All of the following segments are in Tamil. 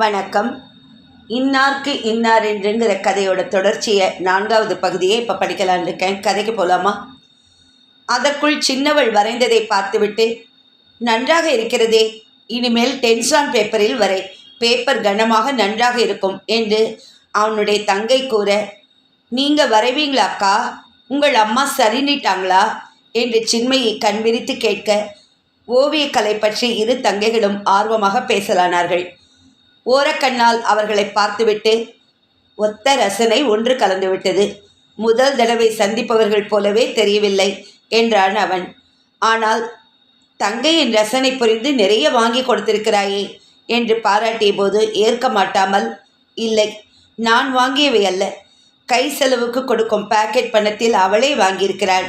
வணக்கம். இன்னார்க்கு இன்னார் என்றுங்கிற கதையோட தொடர்ச்சியை நான்காவது பகுதியை இப்போ படிக்கலான்னு இருக்கேன். கதைக்கு போகலாமா அதற்குள் சின்னவள் வரைந்ததை பார்த்துவிட்டு நன்றாக இருக்கிறதே இனிமேல் டென்சான் பேப்பரில் வரை பேப்பர் கனமாக நன்றாக இருக்கும் என்று அவனுடைய தங்கை கூற நீங்கள் வரைவீங்களா அக்கா? உங்கள் அம்மா சரின்னிட்டாங்களா என்று சின்மையை கண்விரித்து கேட்க ஓவியக்கலை பற்றி இரு தங்கைகளும் ஆர்வமாக பேசலானார்கள். ஓரக்கண்ணால் அவர்களை பார்த்துவிட்டு ஒத்த ரசனை ஒன்று கலந்துவிட்டது. முதல் தடவை சந்திப்பவர்கள் போலவே தெரியவில்லை என்றான் அவன். ஆனால் தங்கையின் ரசனை புரிந்து நிறைய வாங்கி கொடுத்திருக்கிறாயே என்று பாராட்டிய போது ஏற்க மாட்டாமல் இல்லை நான் வாங்கியவை அல்ல. கை செலவுக்கு கொடுக்கும் பாக்கெட் பணத்தில் அவளே வாங்கியிருக்கிறாள்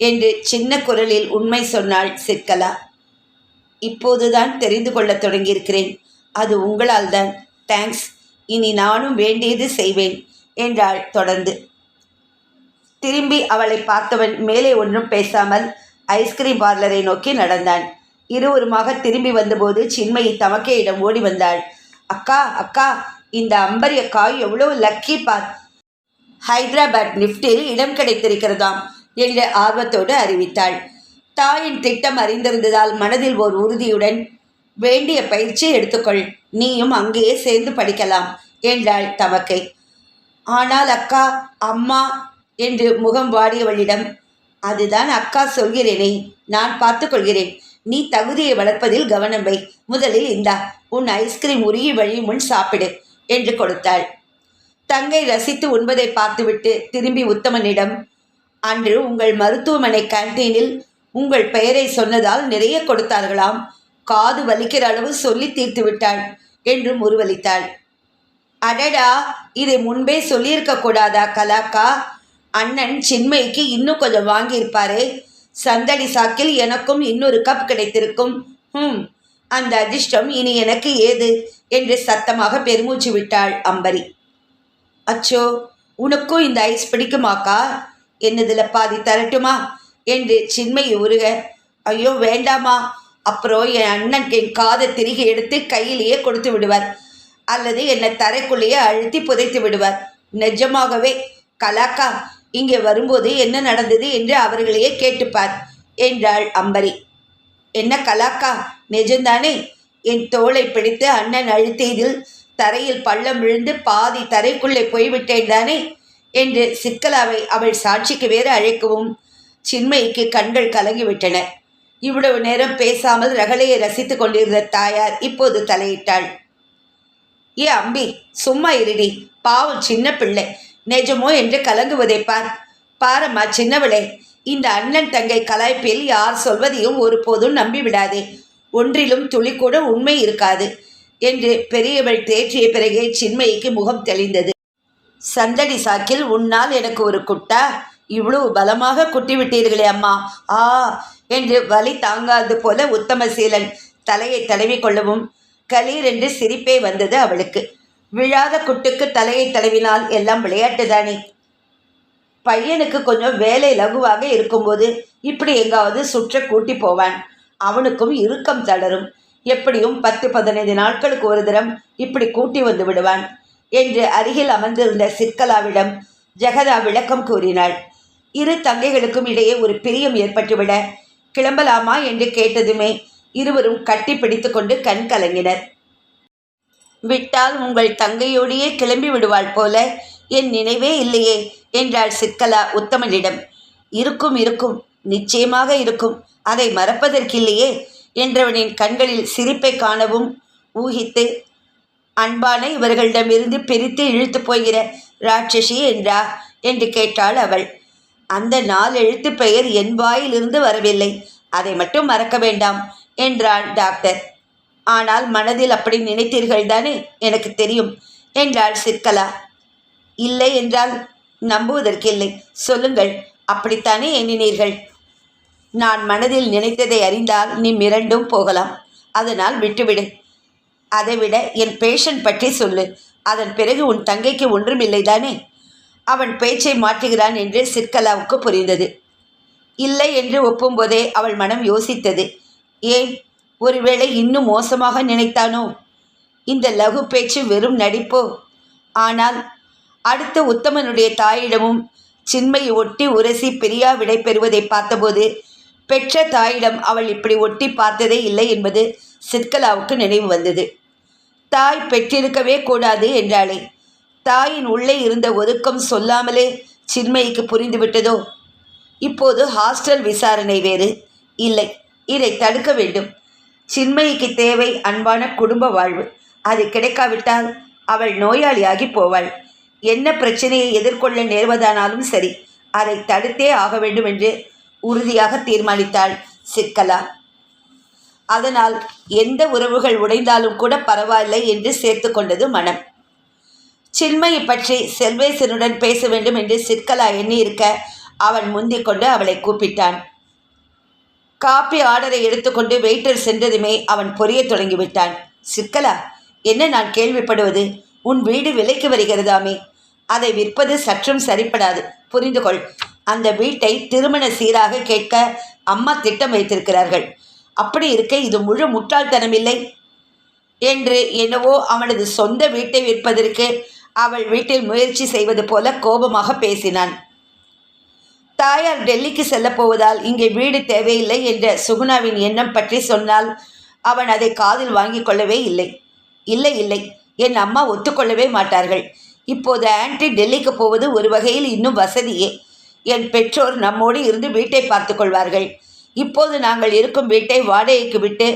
என்று சின்ன குரலில் உண்மை சொன்னாள் சிற்கலா. இப்போதுதான் தெரிந்து கொள்ளத் தொடங்கியிருக்கிறேன். அது உங்களால் தான். தேங்க்ஸ் இனி நானும் வேண்டியது செய்வேன் என்றாள் தொடர்ந்து. திரும்பி அவளை பார்த்தவன் மேலே ஒன்றும் பேசாமல் ஐஸ்கிரீம் பார்லரை நோக்கி நடந்தான். இருவருமாக திரும்பி வந்தபோது சின்மயி தமக்கையிடம் ஓடி வந்தாள். அக்கா அக்கா இந்த அம்பரிய காய் எவ்வளோ லக்கி பார். ஹைதராபாத் நிஃப்டில் இடம் கிடைத்திருக்கிறதாம் என்ற ஆர்வத்தோடு அறிவித்தாள். தாயின் திட்டம் அறிந்திருந்ததால் மனதில் ஓர் உறுதியுடன் வேண்டிய பயிற்சி எடுத்துக்கொள். நீயும் அங்கேயே சேர்ந்து படிக்கலாம் என்றாள் தமக்கை. ஆனால் அக்கா அம்மா என்று முகம் வாடியவளிடம் அதுதான் அக்கா சொல்கிறேனே நான் பார்த்துக்கொள்கிறேன். நீ தகுதியை வளர்ப்பதில் கவனம் வை. முதலில் இந்தா உன் ஐஸ்கிரீம் உருகி வழி முன் சாப்பிடு என்று கொடுத்தாள். தங்கை ரசித்து உண்பதை பார்த்துவிட்டு திரும்பி உத்தமனிடம் அன்று உங்கள் மருத்துவமனை கேன்டீனில் உங்கள் பெயரை சொன்னதால் நிறைய கொடுத்தார்களாம். காது வலிக்கிற அளவு சொல்லி தீர்த்து விட்டாள் என்று முருவலித்தாள் அடடா இதை முன்பே சொல்லியிருக்க கூடாதா கலாக்கா? அண்ணன் சின்மைக்கு இன்னும் கொஞ்சம் வாங்கியிருப்பாரே. சந்தடி சாக்கில் எனக்கும் இன்னொரு கப் கிடைத்திருக்கும். ம் அந்த அதிர்ஷ்டம் இனி எனக்கு ஏது? என்று சத்தமாக பெருமூச்சு விட்டாள் அம்பரி. அச்சோ உனக்கும் இந்த ஐஸ் பிடிக்குமாக்கா? என்னதில் பாதி தரட்டுமா? என்று சின்மை உருக ஐயோ வேண்டாமா? அப்புறம் என் அண்ணன் என் காதை திருகி எடுத்து கையிலேயே கொடுத்து விடுவார். அல்லது என்னை தரைக்குள்ளேயே அழுத்தி புதைத்து விடுவார். நிஜமாகவே கலாக்கா இங்கே வரும்போது என்ன நடந்தது என்று அவர்களையே கேட்டுப்பார் என்றாள் அம்பரி. என்ன கலாக்கா நிஜம்தானே என் தோளை பிடித்து அண்ணன் அழுத்தியதில் தரையில் பள்ளம் விழுந்து பாதி தரைக்குள்ளே போய்விட்டேன் தானே? என்று சிக்கலாவை அவள் சாட்சிக்கு வேறு அழைக்கவும் சின்மைக்கு கண்கள் கலங்கிவிட்டன. இவ்வளவு நேரம் பேசாமல் ரகளையை ரசித்துக் கொண்டிருந்த தாயார் இப்போது தலையிட்டாள். ஏ அம்பி சும்மா இருடி பாவம் சின்ன பிள்ளை. நிஜமோ என்று கலங்குவதை பார். பாரம்மா சின்னவளே இந்த அண்ணன் தங்கை கலாய்ப்பில் யார் சொல்வதையும் ஒருபோதும் நம்பிவிடாதே. ஒன்றிலும் துளி கூட உண்மை இருக்காது என்று பெரியவள் தேற்றிய பிறகே சின்மயிக்கு முகம் தெளிந்தது. சந்தடி சாக்கில் உன்னால் எனக்கு ஒரு குட்டா? இவ்வளவு பலமாக குட்டி விட்டீர்களே அம்மா. ஆ என்று வலி தாங்காது போல உத்தமசீலன் தலையை தடவி கொள்ளவும் கலீர் என்று சிரிப்பே வந்தது அவளுக்கு. விழாத குட்டுக்கு தலையை தடவினால் எல்லாம் விளையாட்டுதானே பையனுக்கு கொஞ்சம் வேலை லகுவாக இருக்கும்போது இப்படி எங்காவது சுற்ற கூட்டி போவான். அவனுக்கும் இறுக்கம் தளரும். எப்படியும் பத்து பதினைந்து நாட்களுக்கு ஒரு தரம் இப்படி கூட்டி வந்து விடுவான் என்று அருகில் அமர்ந்திருந்த சிற்கலாவிடம் ஜெகதா விளக்கம் கூறினாள். இரு தங்கைகளுக்கும் இடையே ஒரு பிரியம் ஏற்பட்டுவிட கிளம்பலாமா என்று கேட்டதுமே இருவரும் கட்டி பிடித்து கொண்டு கண் கலங்கினர். விட்டால் உங்கள் தங்கையோடையே கிளம்பி விடுவாள் போல என் நினைவே இல்லையே என்றாள் சிக்கலா உத்தமனிடம். இருக்கும் இருக்கும் நிச்சயமாக இருக்கும். அதை மறப்பதற்கில்லையே என்றவனின் கண்களில் சிரிப்பை காணவும் ஊகித்து அன்பான இவர்களிடமிருந்து பிரித்து இழுத்து போகிற ராட்சசி என்றா? என்று கேட்டாள் அவள். அந்த நாள் எழுத்து பெயர் என் வாயிலிருந்து வரவில்லை. அதை மட்டும் மறக்க வேண்டாம் என்றாள் டாக்டர். ஆனால் மனதில் அப்படி நினைத்தீர்கள் தானே? எனக்கு தெரியும் என்றாள் சிற்கலா. இல்லை என்றால் நம்புவதற்கில்லை சொல்லுங்கள் அப்படித்தானே எண்ணினீர்கள்? நான் மனதில் நினைத்ததை அறிந்தால் நீ மிரண்டும் போகலாம். அதனால் விட்டுவிடு. அதைவிட என் பேஷண்ட் பற்றி சொல்லு. அதன் பிறகு உன் தங்கைக்கு ஒன்றுமில்லை தானே? அவன் பேச்சை மாற்றுகிறான் என்று சிற்கலாவுக்கு புரிந்தது. இல்லை என்று ஒப்பும்போதே அவள் மனம் யோசித்தது. ஏன்? ஒருவேளை இன்னும் மோசமாக நினைத்தானோ? இந்த லகு பேச்சு வெறும் நடிப்போ? ஆனால் அடுத்த உத்தமனுடைய தாயிடமும் சின்மையை ஒட்டி உரசி பிரியா விடை பெறுவதை பார்த்தபோது பெற்ற தாயிடம் அவள் இப்படி ஒட்டி பார்த்ததே இல்லை என்பது சிற்கலாவுக்கு நினைவு வந்தது. தாய் பெற்றிருக்கவே கூடாது என்றாளே. தாயின் உள்ளே இருந்த ஒதுக்கம் சொல்லாமலே சின்மயிக்கு புரிந்துவிட்டதோ? இப்போது ஹாஸ்டல் விசாரணை வேறு. இல்லை இதை தடுக்க வேண்டும். சின்மயிக்கு தேவை அன்பான குடும்ப வாழ்வு. அது கிடைக்காவிட்டால் அவள் நோயாளியாகி போவாள். என்ன பிரச்சனையை எதிர்கொள்ள நேர்வதானாலும் சரி அதை தடுத்தே ஆக வேண்டும் என்று உறுதியாக தீர்மானித்தாள் சிக்கலா அதனால் எந்த உறவுகள் உடைந்தாலும் கூட பரவாயில்லை என்று சேர்த்து கொண்டது மனம். சின்மையை பற்றி செல்வேசனுடன் பேச வேண்டும் என்று சிற்கலா எண்ணியிருக்க அவன் முந்திக் கொண்டு அவளை கூப்பிட்டான். காப்பி ஆர்டரை எடுத்துக்கொண்டு வெயிட்டர் சென்றதுமே அவன் பொரிய தொடங்கிவிட்டான். சிற்கலா என்ன நான் கேள்விப்படுவது? உன் வீடு விலைக்கு வருகிறதாமே. அதை விற்பது சற்றும் சரிப்படாது. புரிந்து கொள் அந்த வீட்டை திருமண சீராக கேட்க அம்மா திட்டம் வைத்திருக்கிறார்கள். அப்படி இருக்க இது முழு முட்டாள்தனமில்லை? என்று என்னவோ அவனது சொந்த வீட்டை விற்பதற்கு அவள் வீட்டில் முயற்சி செய்வது போல கோபமாக பேசினான். தாயார் டெல்லிக்கு செல்லப்போவதால் இங்கே வீடு தேவையில்லை என்ற சுகுணாவின் எண்ணம் பற்றி சொன்னால் அவன் அதை காதில் வாங்கிக் கொள்ளவே இல்லை. இல்லை இல்லை என் அம்மா ஒத்துக்கொள்ளவே மாட்டார்கள். இப்போது ஆன்டி டெல்லிக்கு போவது ஒரு வகையில் இன்னும் வசதியே. என் பெற்றோர் நம்மோடு இருந்து வீட்டை பார்த்து கொள்வார்கள். இப்போது நாங்கள் இருக்கும் வீட்டை வாடகைக்கு விட்டு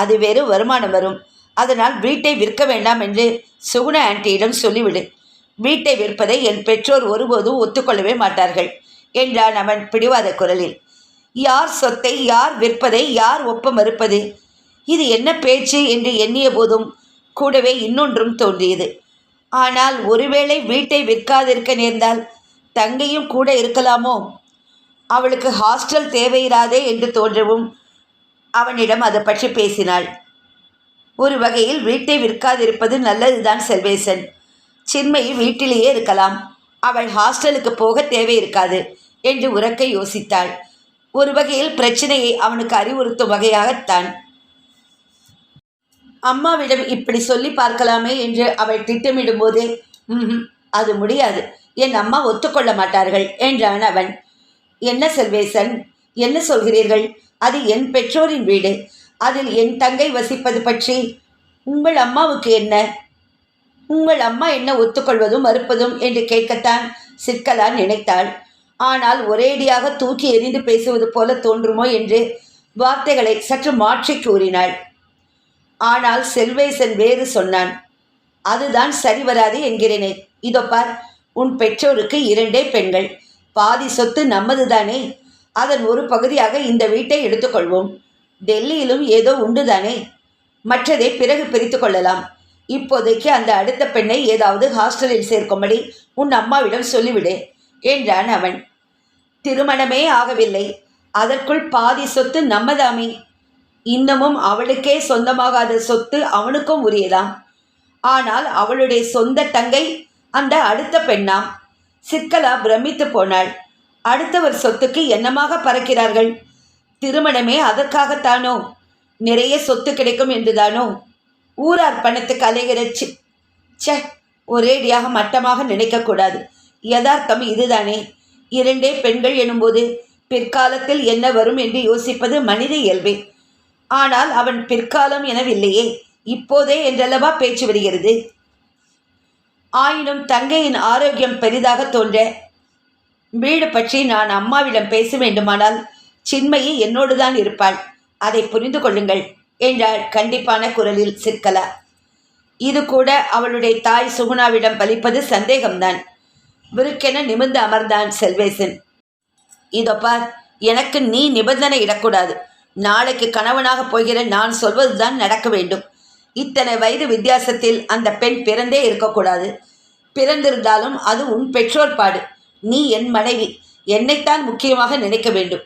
அது வேறு வருமானம் வரும். அதனால் வீட்டை விற்க வேண்டாம் என்று சுகுண ஆண்டியிடம் சொல்லிவிடு. வீட்டை விற்பதை என் பெற்றோர் ஒருபோதும் ஒத்துக்கொள்ளவே மாட்டார்கள் என்றான் அவன் பிடிவாத குரலில். யார் சொத்தை யார் விற்பதை யார் ஒப்ப மறுப்பது? இது என்ன பேச்சு என்று எண்ணிய போதும் கூடவே இன்னொன்றும் தோன்றியது. ஆனால் ஒருவேளை வீட்டை விற்காதிருக்க நேர்ந்தால் தங்கையும் கூட இருக்கலாமோ? அவளுக்கு ஹாஸ்டல் தேவையிராதே என்று தோன்றவும் அவனிடம் அதை பற்றி பேசினாள். ஒரு வகையில் வீட்டை விற்காதிருப்பது நல்லதுதான் செல்வேசன். சின்மயி வீட்டிலேயே இருக்கலாம். அவள் ஹாஸ்டலுக்கு போக தேவை இருக்காது என்று உறக்க யோசித்தாள். ஒரு வகையில் பிரச்சனையை அவனுக்கு அறிவுறுத்தும் வகையாகத்தான். அம்மாவிடம் இப்படி சொல்லி பார்க்கலாமே என்று அவள் திட்டமிடும் போதே அது முடியாது. என் அம்மா ஒத்துக்கொள்ள மாட்டார்கள் என்றான் அவன். என்ன செல்வேசன்? என்ன சொல்கிறீர்கள்? அது என் பெற்றோரின் வீடு. அதில் என் தங்கை வசிப்பது பற்றி. உங்கள் அம்மாவுக்கு என்ன? உங்கள் அம்மா என்ன ஒத்துக்கொள்வதும் மறுப்பதும் என்று கேட்கத்தான் சிற்கலா நினைத்தாள். ஆனால் ஒரேடியாக தூக்கி எறிந்து பேசுவது போல தோன்றுமோ என்று வார்த்தைகளை சற்று மாற்றி கூறினாள். ஆனால் செல்வேசன் வேறு சொன்னான் அதுதான் சரி வராது என்கிறேனே. இதோ பார் உன் பெற்றோருக்கு இரண்டே பெண்கள். பாதி சொத்து நம்மதுதானே. அதன் ஒரு பகுதியாக இந்த வீட்டை எடுத்துக்கொள்வோம். டெல்லியிலும் ஏதோ உண்டுதானே? மற்றதை பிறகு பிரித்து கொள்ளலாம். இப்போதைக்கு அந்த அடுத்த பெண்ணை ஏதாவது ஹாஸ்டலில் சேர்க்கும்படி உன் அம்மாவிடம் சொல்லிவிடு என்றான் அவன். திருமணமே ஆகவில்லை. அதற்குள் பாதி சொத்து நம்மதாமே. இன்னமும் அவளுக்கே சொந்தமாகாத சொத்து அவனுக்கும் உரியதாம். ஆனால் அவளுடைய சொந்த தங்கை அந்த அடுத்த பெண்ணாம். சிக்கலா பிரமித்து போனாள். அடுத்தவர் சொத்துக்கு என்னமாக பறக்கிறார்கள்? திருமணமே அதற்காகத்தானோ? நிறைய சொத்து கிடைக்கும் என்றுதானோ? ஊரார் பணத்துக்கு அலைகிறச்சு சே ஒரேடியாக மட்டமாக நினைக்கக்கூடாது. யதார்த்தம் இதுதானே. இரண்டே பெண்கள் எனும்போது பிற்காலத்தில் என்ன வரும் என்று யோசிப்பது மனித இயல்பே. ஆனால் அவன் பிற்காலம் எனவில்லையே. இப்போதே என்றல்லவா பேச்சு வருகிறது? ஆயினும் தங்கையின் ஆரோக்கியம் பெரிதாக தோன்ற வீடு பற்றி நான் அம்மாவிடம் பேச வேண்டுமானால் சின்மயி என்னோடுதான் இருப்பாள். அதை புரிந்து கொள்ளுங்கள் என்றாள் கண்டிப்பான குரலில் சிற்கலா. இது கூட அவளுடைய தாய் சுகுணாவிடம் பலிப்பது சந்தேகம்தான். விருக்கென நிமிர்ந்து அமர்ந்தான் செல்வேசன். இதோ பார் எனக்கு நீ நிபந்தனை இடக்கூடாது. நாளைக்கு கணவனாக போகிற நான் சொல்வதுதான் நடக்க வேண்டும். இத்தனை வயது வித்தியாசத்தில் அந்த பெண் பிறந்தே இருக்கக்கூடாது. பிறந்திருந்தாலும் அது உன் பெற்றோர் பாடு. நீ என் மனைவி. என்னைத்தான் முக்கியமாக நினைக்க வேண்டும்.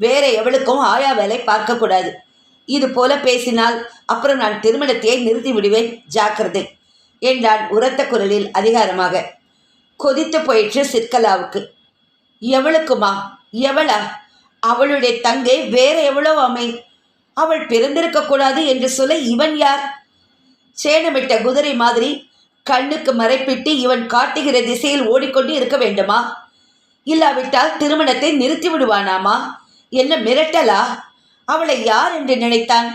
வேற எவளுக்கும் ஆயா வேலை பார்க்கக்கூடாது. இது போல பேசினால் அப்புறம் நான் திருமணத்தையே நிறுத்தி விடுவேன். ஜாக்கிரதை. என்றான் உரத்த குரலில் அதிகாரமாக. கொதித்து போயிற்று சிற்கலாவுக்கு. எவளுக்குமா? எவளா? அவளுடைய தங்கை வேற எவ்வளோ அமை அவள் பிறந்திருக்க கூடாது என்று சொல்ல இவன் யார்? சேணமிட்ட குதிரை மாதிரி கண்ணுக்கு மறைப்பிட்டு இவன் காட்டுகிற திசையில் ஓடிக்கொண்டு இருக்க வேண்டுமா? இல்லாவிட்டால் திருமணத்தை நிறுத்தி விடுவானாமா? என்ன மிரட்டலா? அவளை யார் என்று நினைத்தான்.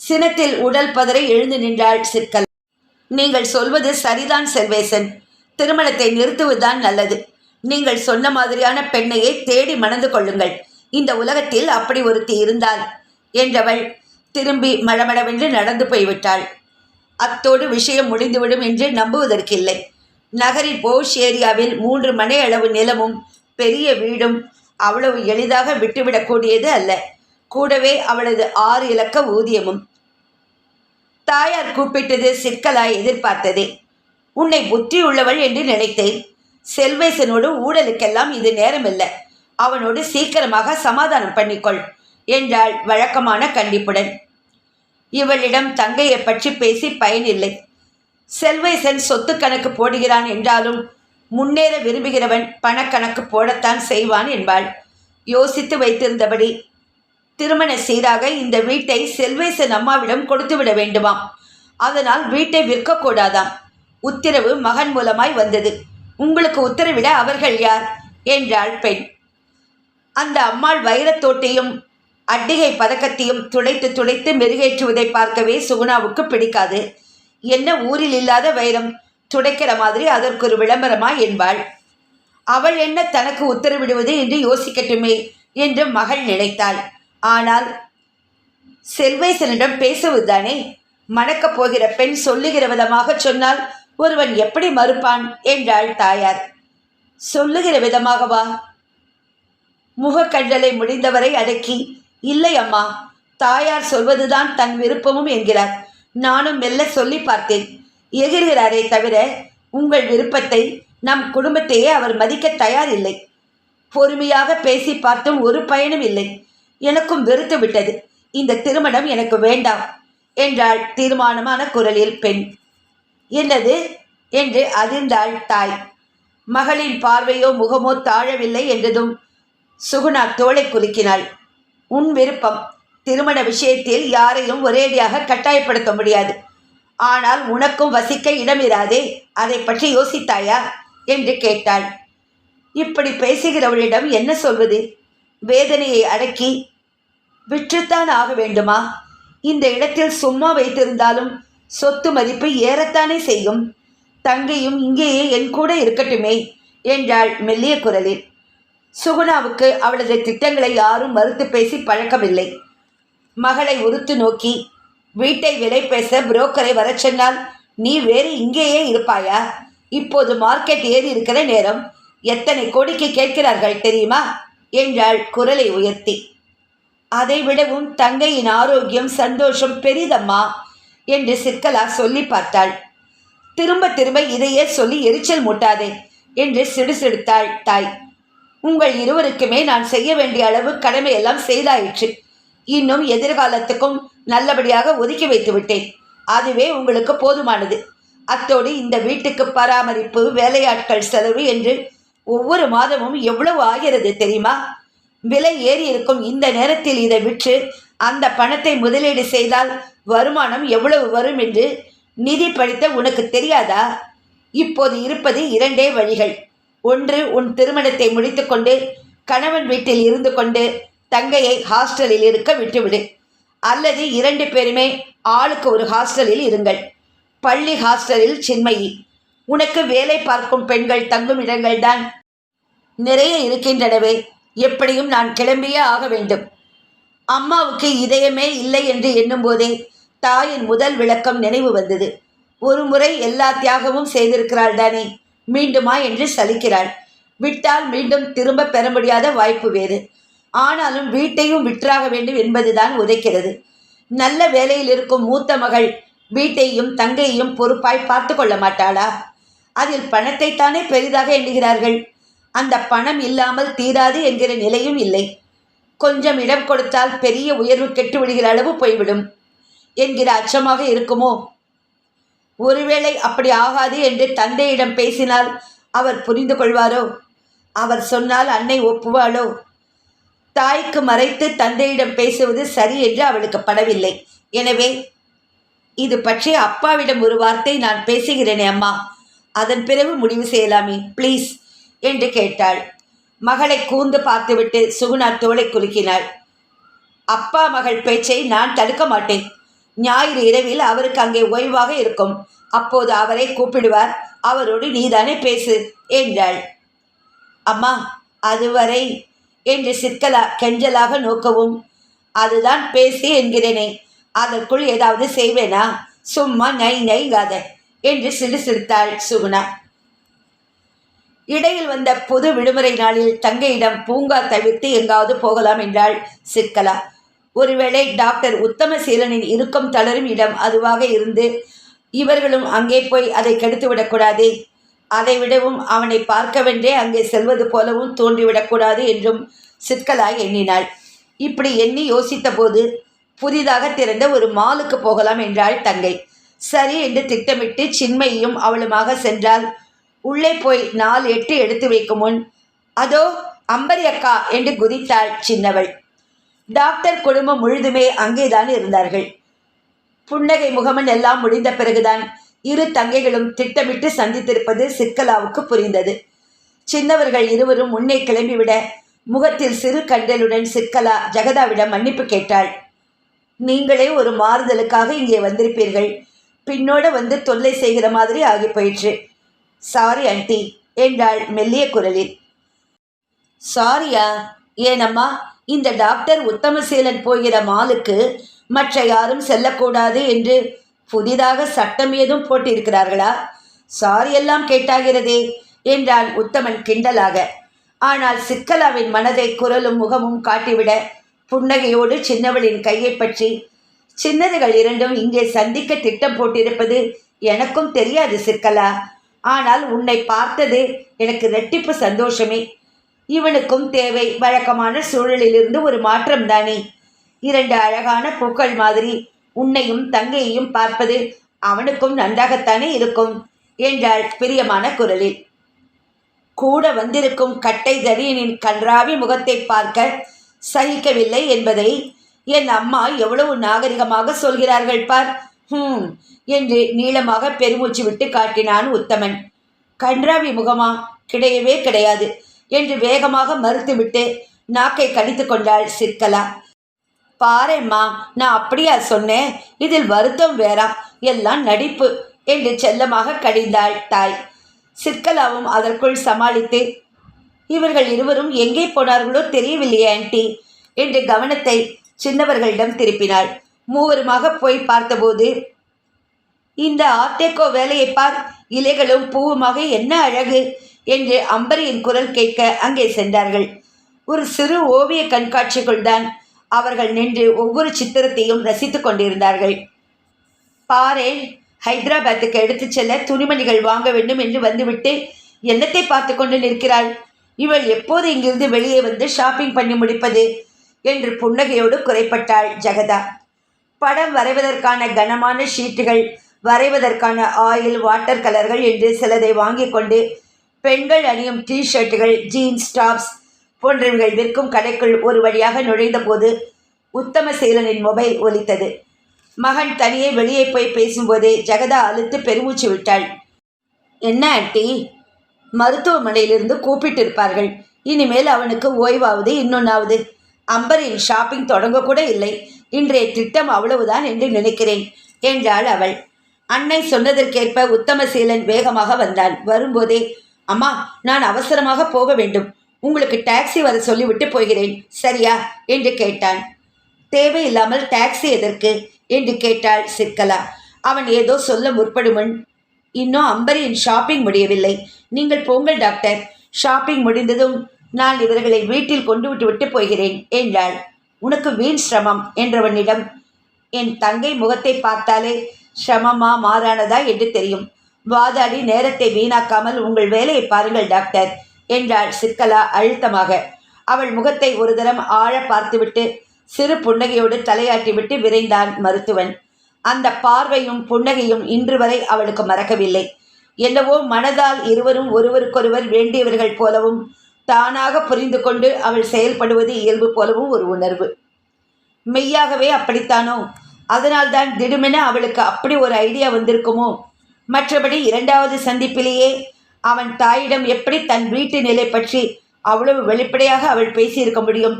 சினத்தில் உடல் பதறை எழுந்து நின்றாள் சிற்கல். நீங்கள் சொல்வது சரிதான் செல்வேசன். திருமணத்தை நிறுத்துவதுதான் நல்லது. நீங்கள் சொன்ன மாதிரியான பெண்ணையே தேடி மணந்து கொள்ளுங்கள். இந்த உலகத்தில் அப்படி ஒருத்தி இருந்தால் என்றவள் திரும்பி மடமடவென்று நடந்து போய்விட்டாள். அத்தோடு விஷயம் முடிந்துவிடும் என்று நம்புவதற்கில்லை. நகரின் போஷ் ஏரியாவில் மூன்று மனை அளவு நிலமும் பெரிய வீடும் அவ்வளவு எளிதாக விட்டுவிடக்கூடியது அல்ல. கூடவே அவளது ஆறு இலக்க ஊதியமும். தாயார் கூப்பிட்டது சிக்கலாய் எதிர்பார்த்ததே. உன்னை புத்தியுள்ளவள் என்று நினைத்தேன். செல்வேசனோடு ஊழலுக்கெல்லாம் இது நேரமில்லை. அவனோடு சீக்கிரமாக சமாதானம் பண்ணிக்கொள் என்றாள் வழக்கமான கண்டிப்புடன். இவளிடம் தங்கையை பற்றி பேசி பயனில்லை. செல்வேசன் சொத்து கணக்கு போடுகிறான் என்றாலும் முன்னேற விரும்புகிறவன் பணக்கணக்கு போடத்தான் செய்வான் என்பாள். யோசித்து வைத்திருந்தபடி திருமண சீராக இந்த வீட்டை செல்வேசன் அம்மாவிடம் கொடுத்துவிட வேண்டுமாம். அதனால் வீட்டை விற்கக்கூடாதாம். உத்தரவு மகன் மூலமாய் வந்தது. உங்களுக்கு உத்தரவிட அவர்கள் யார்? என்றாள் பெண். அந்த அம்மாள் வைரத்தோட்டையும் அட்டிகை பதக்கத்தையும் துடைத்து துடைத்து மெருகேற்றுவதை பார்க்கவே சுகுணாவுக்கு பிடிக்காது. என்ன ஊரில் இல்லாத வைரம்? துடைக்கிற மாதிரி அதற்கு ஒரு விளம்பரமா என்பாள். அவள் என்ன தனக்கு உத்தரவிடுவது என்று யோசிக்கட்டுமே என்று மகள் நினைத்தாள். ஆனால் செல்வேசனிடம் பேசுவதுதானே மணக்கப் போகிற பெண் சொல்லுகிற விதமாக சொன்னால் ஒருவன் எப்படி மறுப்பான் என்றாள் தாயார். சொல்லுகிற விதமாகவா? முகக்கண்டலை முடிந்தவரை அடக்கி இல்லை அம்மா தாயார் சொல்வதுதான் தன் விருப்பமும் என்கிறார். நானும் மெல்ல சொல்லி பார்த்தேன். எகிர்கிறாரே தவிர உங்கள் விருப்பத்தை நம் குடும்பத்தையே அவர் மதிக்க தயாரில்லை. பொறுமையாக பேசி பார்த்தும் ஒரு பயனும் இல்லை. எனக்கும் வெறுத்து விட்டது. இந்த திருமணம் எனக்கு வேண்டாம் என்றாள் தீர்மானமான குரலில் பெண். என்னது? என்று அதிர்ந்தாள் தாய். மகளின் பார்வையோ முகமோ தாழவில்லை என்றதும் சுகுணா தோளை குலுக்கினாள். உன் விருப்பம். திருமண விஷயத்தில் யாரையும் ஒரேடியாக கட்டாயப்படுத்த முடியாது. ஆனால் உனக்கும் வசிக்க இடமிராதே அதை பற்றி யோசித்தாயா? என்று கேட்டாள். இப்படி பேசுகிறவளிடம் என்ன சொல்வது? வேதனையை அடக்கி விற்றுத்தான் ஆக வேண்டுமா? இந்த இடத்தில் சும்மா வைத்திருந்தாலும் சொத்து மதிப்பு ஏறத்தானே செய்யும். தங்கையும் இங்கேயே என் கூட இருக்கட்டுமே என்றாள் மெல்லிய குரலில். சுகுணாவுக்கு அவளது திட்டங்களை யாரும் மறுத்து பேசி பழக்கமில்லை. மகளை உறுத்து நோக்கி வீட்டை விலை பேச புரோக்கரை வரச் சொன்னால் நீ வேறு இங்கேயே இருப்பாயா? இப்போது மார்க்கெட் ஏறி இருக்கிற நேரம் எத்தனை கோடிக்கு கேட்கிறார்கள் தெரியுமா? என்றாள் குரலை உயர்த்தி. அதை விடவும் தங்கையின் ஆரோக்கியம் சந்தோஷம் பெரிதம்மா என்று சிற்கலா சொல்லி பார்த்தாள். திரும்ப திரும்ப இதையே சொல்லி எரிச்சல் மூட்டாதே என்று சிடுசிடுத்தாள் தாய். உங்கள் இருவருக்குமே நான் செய்ய வேண்டிய அளவு கடமையெல்லாம் செய்தாயிற்று. இன்னும் எதிர்காலத்துக்கும் நல்லபடியாக ஒதுக்கி வைத்து விட்டேன். அதுவே உங்களுக்கு போதுமானது. அத்தோடு இந்த வீட்டுக்கு பராமரிப்பு வேலையாட்கள் செலவு என்று ஒவ்வொரு மாதமும் எவ்வளவு ஆகிறது தெரியுமா? விலை ஏறி இருக்கும் இந்த நேரத்தில் இதை விற்று அந்த பணத்தை முதலீடு செய்தால் வருமானம் எவ்வளவு வரும் என்று நிதி படித்த உனக்கு தெரியாதா? இப்போது இருப்பது இரண்டே வழிகள். ஒன்று உன் திருமணத்தை முடித்துக்கொண்டு கணவன் வீட்டில் இருந்து கொண்டு தங்கையை ஹாஸ்டலில் இருக்க விட்டுவிடு. அல்லது இரண்டு பேருமே ஆளுக்கு ஒரு ஹாஸ்டலில் இருங்கள். பள்ளி ஹாஸ்டலில் சின்மயி. உனக்கு வேலை பார்க்கும் பெண்கள் தங்கும் இடங்கள்தான் நிறைய இருக்கின்றனவே. எப்படியும் நான் கிளம்பியே ஆக வேண்டும். அம்மாவுக்கு இதயமே இல்லை என்று எண்ணும்போதே தாயின் முதல் விளக்கம் நினைவு வந்தது. ஒரு முறை எல்லா தியாகமும் செய்திருக்கிறாள் தானே. மீண்டுமா என்று சலிக்கிறாள். விட்டால் மீண்டும் திரும்ப பெற முடியாத வாய்ப்பு வேறு. ஆனாலும் வீட்டையும் விற்றாக வேண்டும் என்பதுதான் உதைக்கிறது. நல்ல வேலையில் இருக்கும் மூத்த மகள் வீட்டையும் தங்கையும் பொறுப்பாய் பார்த்து கொள்ள மாட்டாளா? அதில் பணத்தை தானே பெரிதாக எண்ணுகிறார்கள். அந்த பணம் இல்லாமல் தீராது என்கிற நிலையும் இல்லை. கொஞ்சம் இடம் கொடுத்தால் பெரிய உயர்வு கெட்டு விடுகிற அளவு போய்விடும். என்கிற அச்சமாக இருக்குமோ? ஒருவேளை அப்படி ஆகாது என்று தந்தையிடம் பேசினால் அவர் புரிந்து கொள்வாரோ? அவர் சொன்னால் அன்னை ஒப்புவாளோ? தாய்க்கு மறைத்து தந்தையிடம் பேசுவது சரி என்று அவளுக்கு படவில்லை. எனவே இது பற்றி அப்பாவிடம் ஒரு வார்த்தை நான் பேசுகிறேனே அம்மா. அதன் பிறகு முடிவு செய்யலாமே ப்ளீஸ் என்று கேட்டாள். மகளை கூர்ந்து பார்த்துவிட்டு சுகுணா தோலை குலுக்கினாள். அப்பா மகள் பேச்சை நான் தடுக்க மாட்டேன். ஞாயிறு இரவில் அவருக்கு அங்கே ஓய்வாக இருக்கும். அப்போது அவரை கூப்பிடுவார். அவரோடு நீதானே பேசு என்றாள். அம்மா அதுவரை என்று சிற்கலா கெஞ்சலாக நோக்கவும். அதுதான் பேசு என்கிறேனே அதற்குள் ஏதாவது செய்வேனா? சும்மா நை நைங்காத என்று சிறு சிரித்தாள் சுகுணா. இடையில் வந்த பொது விடுமுறை நாளில் தங்கையிடம் பூங்கா தவிர்த்து எங்காவது போகலாம் என்றாள் சிற்கலா. ஒருவேளை டாக்டர் உத்தமசீலனின் இறுக்கம் தளரும் இடம் அதுவாக இருந்து இவர்களும் அங்கே போய் அதை கெடுத்து அதைவிடவும் அதை விடவும் அவனை பார்க்கவென்றே அங்கே செல்வது போலவும் தோன்றிவிடக்கூடாது என்றும் சிற்கலாய் எண்ணினாள். இப்படி எண்ணி யோசித்த போது புதிதாக திறந்த ஒரு மாலுக்கு போகலாம் என்றாள் தங்கை. சரி என்று திட்டமிட்டு சின்மையும் அவளுமாக சென்றால் உள்ளே போய் நாலு எட்டு எடுத்து வைக்கும் முன் அதோ அம்பரி அக்கா என்று குதித்தாள் சின்னவள். டாக்டர் குடும்பம் முழுதுமே அங்கேதான் இருந்தார்கள். புன்னகை முகமன் எல்லாம் முடிந்த பிறகுதான் இரு தங்கைகளும் திட்டமிட்டு சந்தித்திருப்பது சிக்கலாவுக்கு புரிந்தது. சின்னவர்கள் இருவரும் முன்னே கிளம்பிவிட முகத்தில் சிறு கண்டலுடன் சிக்கலா ஜெகதாவிடம் மன்னிப்பு கேட்டாள். நீங்களே ஒரு மாறுதலுக்காக இங்கே வந்திருப்பீர்கள். பின்னோட வந்து தொல்லை செய்கிற மாதிரி ஆகி போயிற்று சாரி ஆண்டி என்றாள் மெல்லிய குரலில். சாரியா ஏனம்மா இந்த டாக்டர் உத்தமசீலன் போகிற மாலுக்கு மற்ற யாரும் செல்லக்கூடாது என்று புதிதாக சட்டம் ஏதும் போட்டிருக்கிறார்களா? சாரி எல்லாம் கேட்டாகிறதே என்றான் உத்தமன் கிண்டலாக. ஆனால் சிக்கலாவின் மனதை குரலும் முகமும் காட்டிவிட புன்னகையோடு சின்னவளின் கையை பற்றி சின்னதுகள் இரண்டும் இங்கே சந்திக்க திட்டம் போட்டிருப்பது எனக்கும் தெரியாது சிக்கலா ஆனால் உன்னை பார்த்தது எனக்கு ரெட்டிப்பு சந்தோஷமே. இவனுக்கும் தேவை வழக்கமான சூழலிலிருந்து ஒரு மாற்றம் தானே இரண்டு அழகான பூக்கள் மாதிரி உன்னையும் தங்கையையும் பார்ப்பது அவனுக்கும் நன்றாகத்தானே இருக்கும் என்றாள் பிரியமான குரலில். கூட வந்திருக்கும் கட்டை தடியனின் கன்றாவி முகத்தை பார்க்க சகிக்கவில்லை என்பதை என் அம்மா எவ்வளவு நாகரிகமாக சொல்கிறார்கள் பார். ஹம் என்று நீளமாக பெருமூச்சு விட்டு காட்டினான் உத்தமன். கன்றாவி முகமா? கிடையவே கிடையாது என்று வேகமாக மறுத்துவிட்டு நாக்கை கடித்து கொண்டாள் சிற்கலா. பாரேம்மா நான் அப்படியா சொன்னேன்? இதில் வருத்தம் வேறா. எல்லாம் நடிப்பு என்று செல்லமாக கடிந்தாள் தாய். சிற்கலாவும் அதற்குள் சமாளித்து இவர்கள் இருவரும் எங்கே போனார்களோ தெரியவில்லையே ஆன்டி என்று கவனத்தை சின்னவர்களிடம் திருப்பினாள். மூவருமாக போய் பார்த்தபோது இந்த ஆர்டேக்கோ வேலையை பார் இலைகளும் பூவுமாக என்ன அழகு என்று அம்பரியின் குரல் கேட்க அங்கே சென்றார்கள். ஒரு சிறு ஓவிய கண்காட்சிக்குள் தான் அவர்கள் நின்று ஒவ்வொரு சித்திரத்தையும் ரசித்துக் கொண்டிருந்தார்கள். பாரேன் ஹைதராபாத்துக்கு எடுத்துச் செல்ல துணிமணிகள் வாங்க வேண்டும் என்று வந்துவிட்டு என்னத்தை பார்த்து கொண்டு நிற்கிறாள்? இவள் எப்போது இங்கிருந்து வெளியே வந்து ஷாப்பிங் பண்ணி முடிப்பது? என்று புன்னகையோடு குறைப்பட்டாள் ஜெகதா. படம் வரைவதற்கான கனமான ஷீட்டுகள் வரைவதற்கான ஆயில் வாட்டர் கலர்கள் என்று சிலதை வாங்கி கொண்டு பெண்கள் அணியும் டி ஷர்ட்டுகள் ஜீன்ஸ் டாப்ஸ் போன்றவைகள் விற்கும் கடைக்குள் ஒரு வழியாக நுழைந்தபோது உத்தமசீலனின் மொபைல் ஒலித்தது. மகன் தனியே வெளியே போய் பேசும்போதே ஜெகதா அழுத்து பெருமூச்சு விட்டாள். என்ன ஆண்டி? மருத்துவமனையிலிருந்து கூப்பிட்டு இருப்பார்கள். இனிமேல் அவனுக்கு ஓய்வாவது இன்னொன்னாவது. அம்பரின் ஷாப்பிங் தொடங்கக்கூட இல்லை. இன்றைய திட்டம் அவ்வளவுதான் என்று நினைக்கிறேன் என்றாள் அவள். அன்னை சொன்னதற்கேற்ப உத்தமசீலன் வேகமாக வந்தான். வரும்போதே அம்மா நான் அவசரமாக போக வேண்டும். உங்களுக்கு டாக்ஸி வர சொல்லிவிட்டு போகிறேன் சரியா? என்று கேட்டான். தேவையில்லாமல் டாக்ஸி எதற்கு? என்று கேட்டாள் சிற்கலா. அவன் ஏதோ சொல்ல முற்படுமுன் இன்னும் அம்பரியின் ஷாப்பிங் முடியவில்லை. நீங்கள் போங்கள் டாக்டர் ஷாப்பிங் முடிந்ததும் நான் இவர்களை வீட்டில் கொண்டு விட்டு விட்டு போகிறேன் என்றாள். உனக்கு வீண் சிரமம் என்றவனிடம். என் தங்கை முகத்தை பார்த்தாலே சிரமமா மாறானதா என்று தெரியும். வாதாடி நேரத்தை வீணாக்காமல் உங்கள் வேலையை பாருங்கள் டாக்டர் என்றாள் சிற்கலா அழுத்தமாக. அவள் முகத்தை ஒரு தரம் ஆழ பார்த்துவிட்டு சிறு புன்னகையோடு தலையாட்டிவிட்டு விரைந்தான் மருத்துவன். அந்த பார்வையும் புன்னகையும் இன்று வரை அவளுக்கு மறக்கவில்லை. என்னவோ மனதால் இருவரும் ஒருவருக்கொருவர் வேண்டியவர்கள் போலவும் தானாக புரிந்து கொண்டு அவள் செயல்படுவது இயல்பு போலவும் ஒரு உணர்வு. மெய்யாகவே அப்படித்தானோ? அதனால்தான் திடுமென அவளுக்கு அப்படி ஒரு ஐடியா வந்திருக்குமோ? மற்றபடி இரண்டாவது சந்திப்பிலேயே அவன் தாயிடம் எப்படி தன் வீட்டு நிலை பற்றி அவ்வளவு வெளிப்படையாக அவள் பேசியிருக்க முடியும்?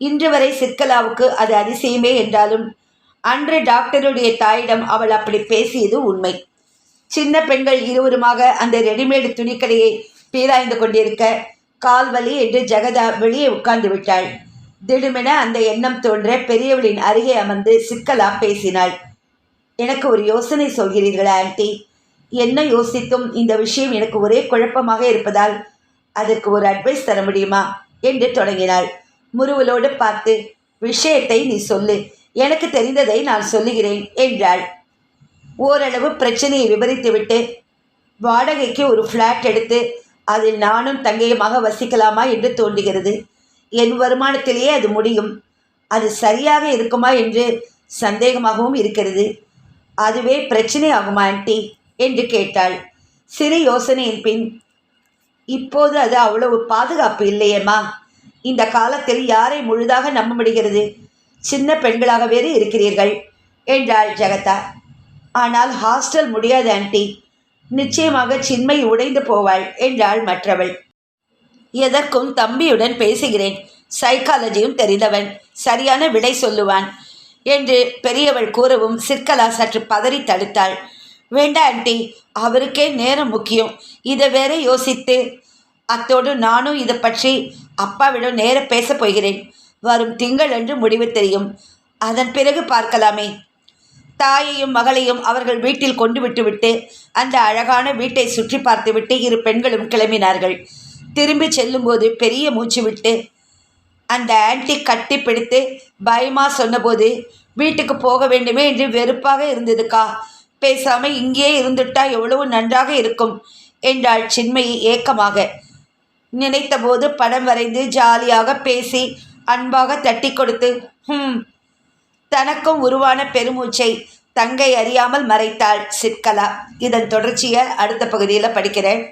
இன்று வரை சிற்கலாவுக்கு அது அதிசயமே என்றாலும் அன்று டாக்டருடைய தாயிடம் அவள் அப்படி பேசியது உண்மை. சின்ன பெண்கள் இருவருமாக அந்த ரெடிமேடு துணிக்கடையை பீராய்ந்து கொண்டிருக்க கால்வலி என்று ஜெகதா வெளியே உட்கார்ந்து விட்டாள். திடுமென அந்த எண்ணம் தோன்ற பெரியவளின் அருகே அமர்ந்து சிக்கலா பேசினாள். எனக்கு ஒரு யோசனை சொல்கிறீர்களா ஆன்ட்டி என்ன யோசித்தும் இந்த விஷயம் எனக்கு ஒரே குழப்பமாக இருப்பதால் அதற்கு ஒரு அட்வைஸ் தர முடியுமா? என்று தொடங்கினாள். முருவலோடு பார்த்து விஷயத்தை நீ சொல்லு. எனக்கு தெரிந்ததை நான் சொல்லுகிறேன் என்றாள். ஓரளவு பிரச்சனையை விவரித்துவிட்டு வாடகைக்கு ஒரு ஃப்ளாட் எடுத்து அதில் நானும் தங்கையுமாக வசிக்கலாமா என்று தோன்றுகிறது. என் வருமானத்திலேயே அது முடியும். அது சரியாக இருக்குமா என்று சந்தேகமாகவும் இருக்கிறது. அதுவே பிரச்சனை ஆகுமா ஆன்ட்டி என்று கேட்டாள். சிறு யோசனையின் பின் இப்போது அது அவ்வளவு பாதுகாப்பு இல்லையேம்மா. இந்த காலத்தில் யாரை முழுதாக நம்ப முடிகிறது சின்ன பெண்களாக வேறு இருக்கிறீர்கள் என்றாள் ஜெகதா. ஆனால் ஹாஸ்டல் முடியாது ஆண்டி. நிச்சயமாக சின்மை உடைந்து போவாள் என்றாள் மற்றவள். எதற்கும் தம்பியுடன் பேசுகிறேன். சைக்காலஜியும் தெரிந்தவன். சரியான விடை சொல்லுவான் என்று பெரியவள் கூறவும் சிற்கலா சற்று பதறி தடுத்தாள். வேண்டா ஆண்டி அவருக்கே நேரம் முக்கியம். இதை வேற யோசித்து அத்தோடு நானும் இதை பற்றி அப்பாவிடம் நேர பேசப் போகிறேன். வரும் திங்கள் என்று முடிவு தெரியும். அதன் பிறகு பார்க்கலாமே. தாயையும் மகளையும் அவர்கள் வீட்டில் கொண்டு விட்டுவிட்டு அந்த அழகான வீட்டை சுற்றி பார்த்துவிட்டு இரு பெண்களும் கிளம்பினார்கள். திரும்பி செல்லும்போது பெரிய மூச்சு விட்டு அந்த ஆன்ட்டி கட்டி பிடித்து பயமா சொன்னபோது வீட்டுக்கு போக வேண்டுமே என்று வெறுப்பாக இருந்ததுக்கா? பேசாமல் இங்கேயே இருந்துட்டா எவ்வளவு நன்றாக இருக்கும் என்றாள் சின்மயி ஏக்கமாக. நினைத்தபோது படம் வரைந்து ஜாலியாக பேசி அன்பாக தட்டி கொடுத்து ஹம் தனக்கும் உருவான பெருமூச்சை தங்கை அறியாமல் மறைத்தாள் சிற்கலா. இதன் தொடர்ச்சியை அடுத்த பகுதியில் படிக்கிறேன்.